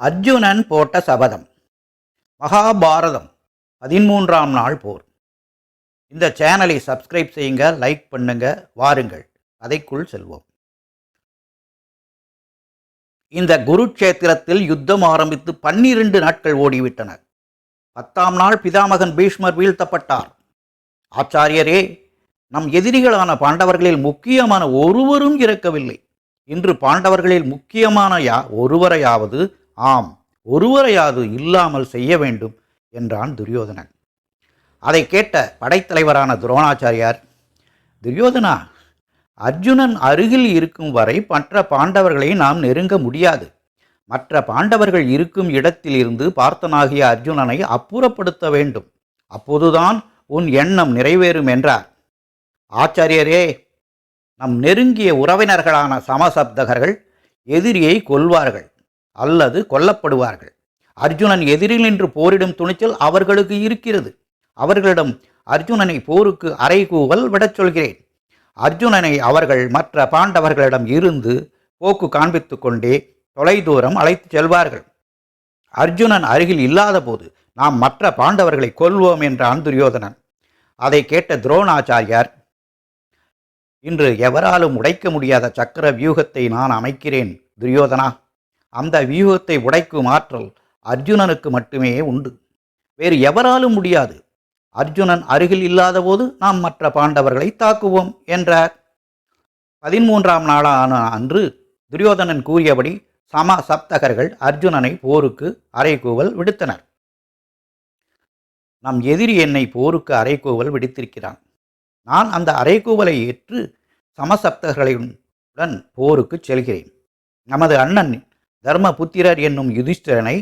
அர்ஜுனன் போட்ட சபதம். மகாபாரதம். பதிமூன்றாம் நாள் போர். இந்த சேனலை சப்ஸ்கிரைப் செய்யுங்க லைக் பண்ணுங்க வாருங்கள். கதைக்குள் செல்வோம். இந்த குருக்ஷேத்திரத்தில் யுத்தம் ஆரம்பித்து பன்னிரண்டு நாட்கள் ஓடிவிட்டன. பத்தாம் நாள் பிதாமகன் பீஷ்மர் வீழ்த்தப்பட்டார். ஆச்சாரியரே நம் எதிரிகளான பாண்டவர்களில் முக்கியமான ஒருவரும் இறக்கவில்லை. இன்று பாண்டவர்களில் முக்கியமான யா ஒருவரையாவது ஆம் ஒருவரையாவது இல்லாமல் செய்ய வேண்டும் என்றான் துரியோதனன். அதை கேட்ட படைத்தலைவரான துரோணாச்சாரியார் துரியோதனா அர்ஜுனன் அருகில் இருக்கும் வரை மற்ற பாண்டவர்களை நாம் நெருங்க முடியாது. மற்ற பாண்டவர்கள் இருக்கும் இடத்திலிருந்து பார்த்தனாகிய அர்ஜுனனை அப்புறப்படுத்த வேண்டும். அப்போதுதான் உன் எண்ணம் நிறைவேறும் என்றார். ஆச்சாரியரே நம் நெருங்கிய உறவினர்களான சமசப்தகர்கள் எதிரியை கொல்வார்கள். அல்லது கொல்லப்படுவார்கள். அர்ஜுனன் எதிரில் நின்று போரிடும் துணிச்சல் அவர்களுக்கு இருக்கிறது. அவர்களிடம் அர்ஜுனனை போருக்கு அறைகூவல் விடச் சொல்கிறேன். அர்ஜுனனை அவர்கள் மற்ற பாண்டவர்களிடம் இருந்து போக்கு காண்பித்து கொண்டே தொலைதூரம் அழைத்துச் செல்வார்கள். அர்ஜுனன் அருகில் இல்லாதபோது நாம் மற்ற பாண்டவர்களை கொல்வோம் என்றான் துரியோதனன். அதை கேட்ட துரோணாச்சாரியார் இன்று எவராலும் உடைக்க முடியாத சக்கர வியூகத்தை நான் அமைக்கிறேன் துரியோதனா. அந்த வியூகத்தை உடைக்கும் ஆற்றல் அர்ஜுனனுக்கு மட்டுமே உண்டு. வேறு எவராலும் முடியாது. அர்ஜுனன் அருகில் இல்லாதபோது நாம் மற்ற பாண்டவர்களை தாக்குவோம் என்றார். பதிமூன்றாம் நாளான அன்று துரியோதனன் கூறியபடி சம சப்தகர்கள் அர்ஜுனனை போருக்கு அறைகூவல் விடுத்தனர். நம் எதிரி என்னை போருக்கு அறைகூவல் விடுத்திருக்கிறான். நான் அந்த அரைக்கூவலை ஏற்று சமசப்தர்களுடன் போருக்கு செல்கிறேன். நமது அண்ணன் தர்மபுத்திரர் என்னும் யுதிஷ்டிரனை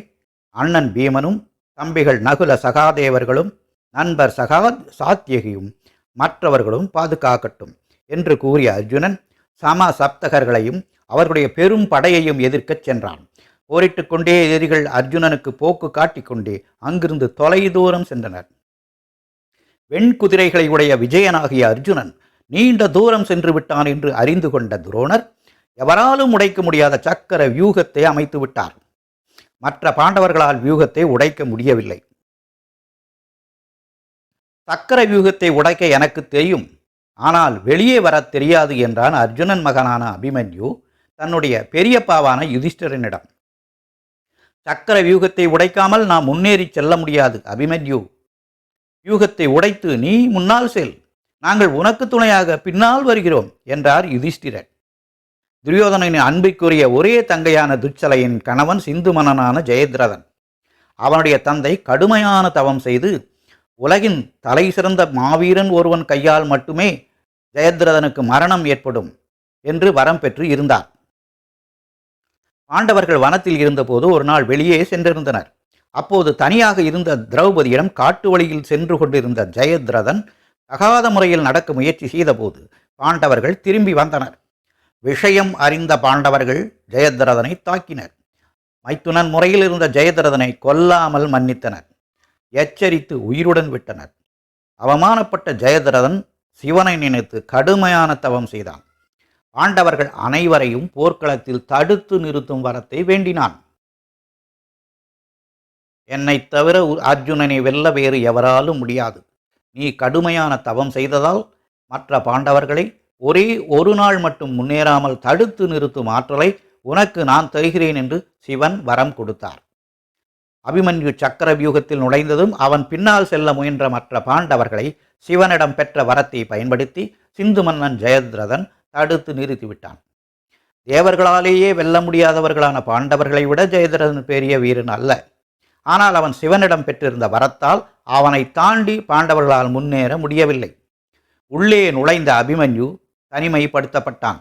அண்ணன் பீமனும் தம்பிகள் நகுல சகாதேவர்களும் நண்பர் சகா சாத்தியகியும் மற்றவர்களும் பாதுகாக்கட்டும் என்று கூறிய அர்ஜுனன் சம சப்தகர்களையும் அவர்களுடைய பெரும் படையையும் எதிர்க்கச் சென்றான். போரிட்டு கொண்டே எதிரிகள் அர்ஜுனனுக்கு போக்கு காட்டிக்கொண்டே அங்கிருந்து தொலைதூரம் சென்றனர். வெண்குதிரைகளை உடைய விஜயனாகிய அர்ஜுனன் நீண்ட தூரம் சென்று விட்டான் என்று அறிந்து கொண்ட துரோணர் எவராலும் உடைக்க முடியாத சக்கர வியூகத்தை அமைத்து விட்டார். மற்ற பாண்டவர்களால் வியூகத்தை உடைக்க முடியவில்லை. சக்கர வியூகத்தை உடைக்க எனக்கு தெரியும். ஆனால் வெளியே வரத் தெரியாது என்றான் அர்ஜுனன் மகனான அபிமன்யு தன்னுடைய பெரியப்பாவான யுதிஷ்டரனிடம். சக்கர வியூகத்தை உடைக்காமல் நாம் முன்னேறி செல்ல முடியாது அபிமன்யு. வியூகத்தை உடைத்து நீ முன்னால் செல். நாங்கள் உனக்கு துணையாக பின்னால் வருகிறோம் என்றார் யுதிஷ்டிரன். துரியோதனனின் அன்பிற்குரிய ஒரே தங்கையான துச்சலையின் கணவன் சிந்து மன்னனான ஜெயத்ரதன். அவனுடைய தந்தை கடுமையான தவம் செய்து உலகின் தலை சிறந்த மாவீரன் ஒருவன் கையால் மட்டுமே ஜெயத்ரதனுக்கு மரணம் ஏற்படும் என்று வரம் பெற்று இருந்தார். பாண்டவர்கள் வனத்தில் இருந்தபோது ஒரு நாள் வெளியே சென்றிருந்தனர். அப்போது தனியாக இருந்த திரௌபதியிடம் காட்டு வழியில் சென்று கொண்டிருந்த ஜெயத்ரதன் தகாத முறையில் நடக்க முயற்சி செய்தபோது பாண்டவர்கள் திரும்பி வந்தனர். விஷயம் அறிந்த பாண்டவர்கள் ஜெயத்ரதனை தாக்கினர். மைத்துனன் முறையில் இருந்த ஜெயத்ரதனை கொல்லாமல் மன்னித்தனர். எச்சரித்து உயிருடன் விட்டனர். அவமானப்பட்ட ஜெயத்ரதன் சிவனை நினைத்து கடுமையான தவம் செய்தான். பாண்டவர்கள் அனைவரையும் போர்க்களத்தில் தடுத்து நிறுத்தும் வரத்தை வேண்டினான். என்னை தவிர அர்ஜுனனை வெல்ல வேறு எவராலும் முடியாது. நீ கடுமையான தவம் செய்ததால் மற்ற பாண்டவர்களை ஒரே ஒரு நாள் மட்டும் முன்னேறாமல் தடுத்து நிறுத்தும் ஆற்றலை உனக்கு நான் தருகிறேன் என்று சிவன் வரம் கொடுத்தார். அபிமன்யு சக்கர வியூகத்தில் நுழைந்ததும் அவன் பின்னால் செல்ல முயன்ற மற்ற பாண்டவர்களை சிவனிடம் பெற்ற வரத்தை பயன்படுத்தி சிந்து மன்னன் ஜெயத்ரதன் தடுத்து நிறுத்திவிட்டான் தேவர்களாலேயே வெல்ல முடியாதவர்களான பாண்டவர்களை விட ஜெயத்ரதன் பெரிய வீரன் அல்ல. ஆனால் அவன் சிவனிடம் பெற்றிருந்த வரத்தால் அவனை தாண்டி பாண்டவர்களால் முன்னேற முடியவில்லை. உள்ளே நுழைந்த அபிமன்யு தனிமைப்படுத்தப்பட்டான்.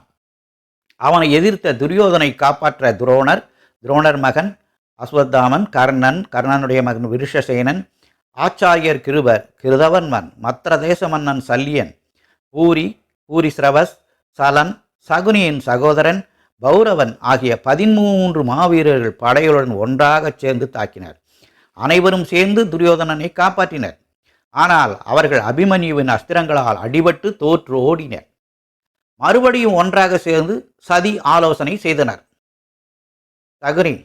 அவனை எதிர்த்த துரியோதனை காப்பாற்ற துரோணர் துரோணர் மகன் அஸ்வத்தாமன் கர்ணன் கர்ணனுடைய மகன் விருஷசேனன் ஆச்சாரியர் கிருபர் கிருதவன்மன் மத்திர தேச மன்னன் சல்லியன் பூரி பூரிஸ்ரவஸ் சலன் சகுனியின் சகோதரன் பௌரவன் ஆகிய பதிமூன்று மாவீரர்கள் படையுடன் ஒன்றாகச் சேர்ந்து தாக்கினர். அனைவரும் சேர்ந்து துரியோதனனை காப்பாற்றினர். ஆனால் அவர்கள் அபிமன்யுவின் அஸ்திரங்களால் அடிபட்டு தோற்று ஓடினர் மறுபடியும் ஒன்றாக சேர்ந்து சதி ஆலோசனை செய்தனர். தகுரி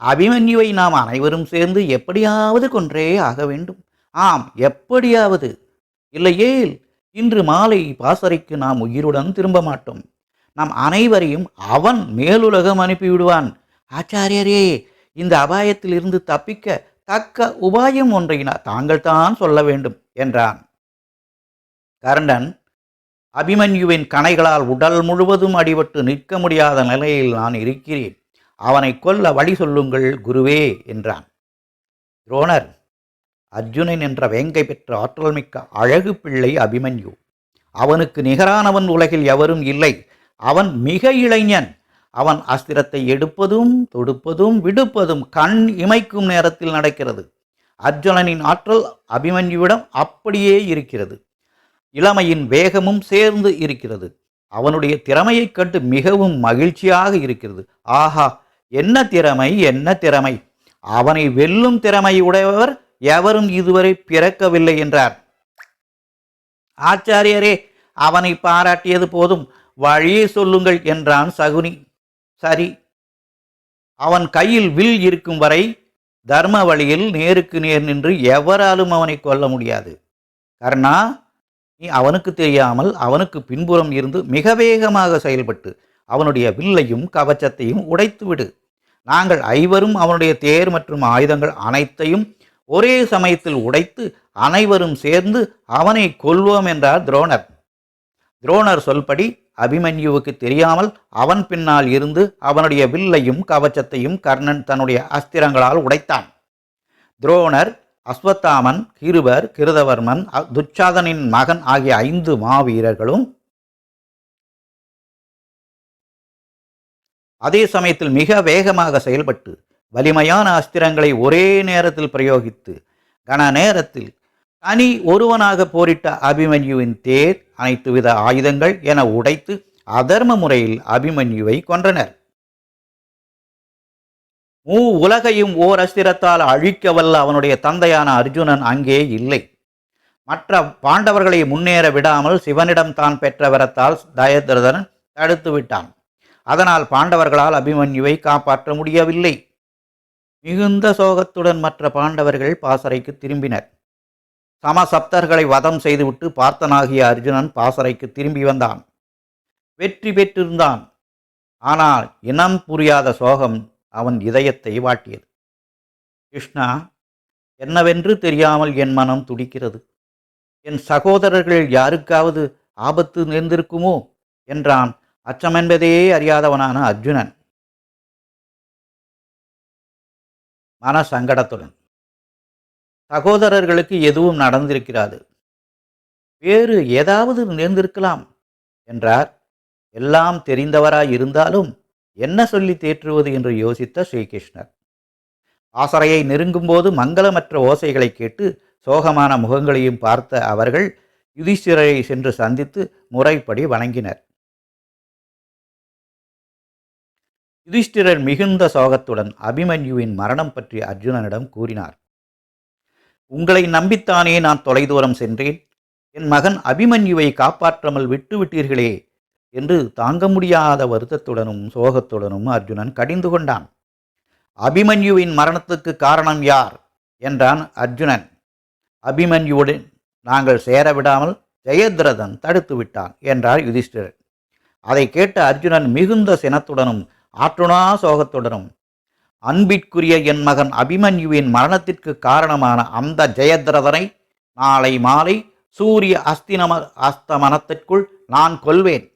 அபிமன்யுவை நாம் அனைவரும் சேர்ந்து எப்படியாவது கொன்றே ஆக வேண்டும். ஆம் எப்படியாவது. இல்லையேல் இன்று மாலை பாசறைக்கு நாம் உயிருடன் திரும்ப மாட்டோம். நம் அனைவரையும் அவன் மேலுலகம் அனுப்பிவிடுவான். ஆச்சாரியரே இந்த அபாயத்திலிருந்து தப்பிக்க தக்க உபாயம் ஒன்றை தாங்கள் தான் சொல்ல வேண்டும் என்றான். கர்ணன் அபிமன்யுவின் கணைகளால் உடல் முழுவதும் அடிபட்டு நிற்க முடியாத நிலையில் நான் இருக்கிறேன். அவனை கொல்ல வழி சொல்லுங்கள் குருவே என்றான். துரோணர் அர்ஜுனன் என்ற வேங்கை பெற்ற ஆற்றல் மிக்க அழகு பிள்ளை அபிமன்யு. அவனுக்கு நிகரானவன் உலகில் எவரும் இல்லை. அவன் மிக இளைஞன். அவன் அஸ்திரத்தை எடுப்பதும் தொடுப்பதும் விடுப்பதும் கண் இமைக்கும் நேரத்தில் நடக்கிறது. அர்ஜுனனின் ஆற்றல் அபிமன்யுவிடம் அப்படியே இருக்கிறது. இளமையின் வேகமும் சேர்ந்து இருக்கிறது. அவனுடைய திறமையைக் கண்டு மிகவும் மகிழ்ச்சியாக இருக்கிறது. ஆஹா என்ன திறமை என்ன திறமை? அவனை வெல்லும் திறமை உடையவர் எவரும் இதுவரை பிறக்கவில்லை என்றார். ஆச்சாரியரே அவனை பாராட்டியது போதும். வழியே சொல்லுங்கள் என்றான் சகுனி. சரி. அவன் கையில் வில் இருக்கும் வரை தர்ம வழியில் நேருக்கு நேர் நின்று எவராலும் அவனை கொல்ல முடியாது. கர்ணா அவனுக்கு தெரியாமல் அவனுக்கு பின்புறம் இருந்து மிக வேகமாக செயல்பட்டு அவனுடைய வில்லையும் கவச்சத்தையும் உடைத்து விடு நாங்கள் ஐவரும் அவனுடைய தேர் மற்றும் ஆயுதங்கள் அனைத்தையும் ஒரே சமயத்தில் உடைத்து அனைவரும் சேர்ந்து அவனை கொல்வோம் என்றார் துரோணர். துரோணர் சொல்படி அபிமன்யுவுக்கு தெரியாமல் அவன் பின்னால் இருந்து அவனுடைய வில்லையும் கவச்சத்தையும் கர்ணன் தன்னுடைய அஸ்திரங்களால் உடைத்தான். துரோணர் அஸ்வத்தாமன் கிருபர் கிருதவர்மன் அ- துச்சாதனின் மகன் ஆகிய ஐந்து மாவீரர்களும் அதே சமயத்தில் மிக வேகமாக செயல்பட்டு வலிமையான அஸ்திரங்களை ஒரே நேரத்தில் பிரயோகித்து கன நேரத்தில் தனி ஒருவனாக போரிட்ட அபிமன்யுவின் தேர் அனைத்து வித ஆயுதங்கள் என உடைத்து அதர்ம முறையில் அபிமன்யுவை கொன்றனர். மூ உலகையும் ஓர் அஸ்திரத்தால் அழிக்க வல்ல அவனுடைய தந்தையான அர்ஜுனன் அங்கே இல்லை. மற்ற பாண்டவர்களை முன்னேற விடாமல் சிவனிடம் தான் பெற்ற வரத்தால் தயதிரதன் தடுத்து விட்டான். அதனால் பாண்டவர்களால் அபிமன்யுவை காப்பாற்ற முடியவில்லை. மிகுந்த சோகத்துடன் மற்ற பாண்டவர்கள் பாசறைக்கு திரும்பினர். சமசப்தர்களை வதம் செய்துவிட்டு பார்த்தனாகிய அர்ஜுனன் பாசறைக்கு திரும்பி வந்தான். வெற்றி பெற்றிருந்தான். ஆனால் இனம் புரியாத சோகம் அவன் இதயத்தை வாட்டியது. கிருஷ்ணா என்னவென்று தெரியாமல் என் மனம் துடிக்கிறது. என் சகோதரர்கள் யாருக்காவது ஆபத்து நேர்ந்திருக்குமோ? என்றான். அச்சமென்பதே அறியாதவனான அர்ஜுனன். மன சங்கடத்துடன். சகோதரர்களுக்கு எதுவும் நடந்திருக்கிறாது. வேறு ஏதாவது நேர்ந்திருக்கலாம் என்றார். எல்லாம் தெரிந்தவராய் இருந்தாலும் என்ன சொல்லி தேற்றுவது என்று யோசித்த ஸ்ரீகிருஷ்ணர். ஆசரையை நெருங்கும்போது மங்களமற்ற ஓசைகளை கேட்டு சோகமான முகங்களையும் பார்த்த அவர்கள் யுதிஷ்டிரரை சென்று சந்தித்து முறைப்படி வணங்கினர். யுதிஷ்டிரர் மிகுந்த சோகத்துடன் அபிமன்யுவின் மரணம் பற்றி அர்ஜுனனிடம் கூறினார். உங்களை நம்பித்தானே நான் தொலைதூரம் சென்றேன். என் மகன் அபிமன்யுவை காப்பாற்றாமல் விட்டுவிட்டீர்களே என்று தாங்க முடியாத வருத்தத்துடனும் சோகத்துடனும் அர்ஜுனன் கடிந்து கொண்டான். அபிமன்யுவின் மரணத்துக்கு காரணம் யார்? என்றான் அர்ஜுனன். அபிமன்யுவுடன் நாங்கள் சேர விடாமல் ஜெயத்ரதன் தடுத்து விட்டான் என்றார் யுதிஷ்டிரன் அதை கேட்ட அர்ஜுனன் மிகுந்த சினத்துடனும் ஆற்றுணா சோகத்துடனும் அன்பிற்குரிய என் மகன் அபிமன்யுவின் மரணத்திற்கு காரணமான அந்த ஜெயத்ரதனை நாளை மாலை சூரிய அஸ்தினம அஸ்தமனத்திற்குள் நான் கொல்வேன்.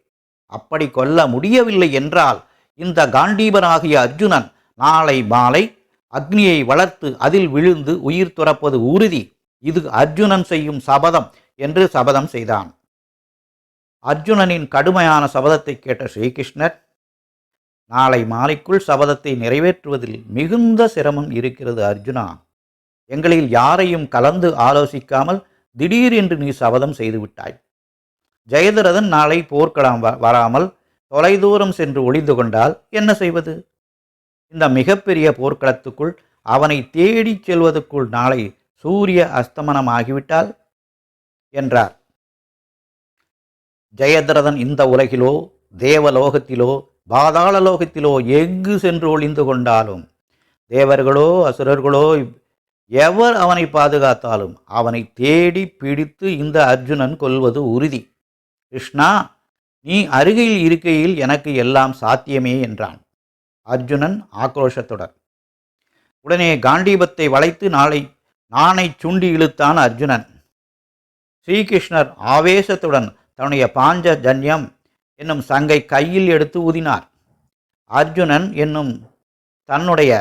அப்படி கொல்ல முடியவில்லை என்றால் இந்த காண்டீபனாகிய அர்ஜுனன் நாளை மாலை அக்னியை வளர்த்து அதில் விழுந்து உயிர் துறப்பது உறுதி. இது அர்ஜுனன் செய்யும் சபதம் என்று சபதம் செய்தான். அர்ஜுனனின் கடுமையான சபதத்தை கேட்ட ஸ்ரீகிருஷ்ணர் நாளை மாலைக்குள் சபதத்தை நிறைவேற்றுவதில் மிகுந்த சிரமம் இருக்கிறது அர்ஜுனா. எங்களில் யாரையும் கலந்து ஆலோசிக்காமல் திடீரென்று நீ சபதம் செய்துவிட்டாய் ஜெயதரதன் நாளை போர்க்களம் வ- வராமல் தொலைதூரம் சென்று ஒளிந்து கொண்டால் என்ன செய்வது? இந்த மிகப்பெரிய போர்க்களத்துக்குள் அவனை தேடிச் செல்வதற்குள் நாளை சூரிய அஸ்தமனமாகிவிட்டால்? என்றார். ஜெயதரதன் இந்த உலகிலோ தேவலோகத்திலோ பாதாள லோகத்திலோ எங்கு சென்று ஒளிந்து கொண்டாலும் தேவர்களோ அசுரர்களோ எவர் அவனை பாதுகாத்தாலும் அவனை தேடி பிடித்து இந்த அர்ஜுனன் கொல்வது உறுதி. கிருஷ்ணா நீ அருகில் இருக்கையில் எனக்கு எல்லாம் சாத்தியமே என்றான். அர்ஜுனன் ஆக்ரோஷத்துடன் உடனே காண்டீபத்தை வளைத்து நாளை நானை சுண்டி இழுத்தான் அர்ஜுனன். ஸ்ரீகிருஷ்ணர் ஆவேசத்துடன் தன்னுடைய பாஞ்ச ஜன்யம் என்னும் சங்கை கையில் எடுத்து ஊதினார். அர்ஜுனன் என்னும் தன்னுடைய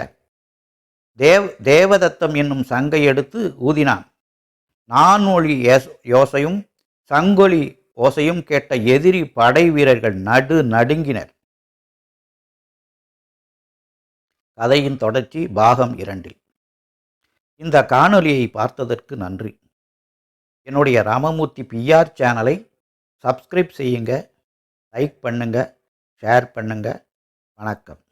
தேவ் தேவதத்தம் என்னும் சங்கை எடுத்து ஊதினான். நான்மொழி யோசையும் சங்கொலி ஓசையும் கேட்ட எதிரி படை வீரர்கள் நடு நடுங்கினர். கதையின் தொடர்ச்சி பாகம் இரண்டில். இந்த காணொலியை பார்த்ததற்கு நன்றி. என்னுடைய ராமமூர்த்தி பிஆர் சேனலை சப்ஸ்கிரைப் செய்யுங்க லைக் பண்ணுங்க ஷேர் பண்ணுங்க. வணக்கம்.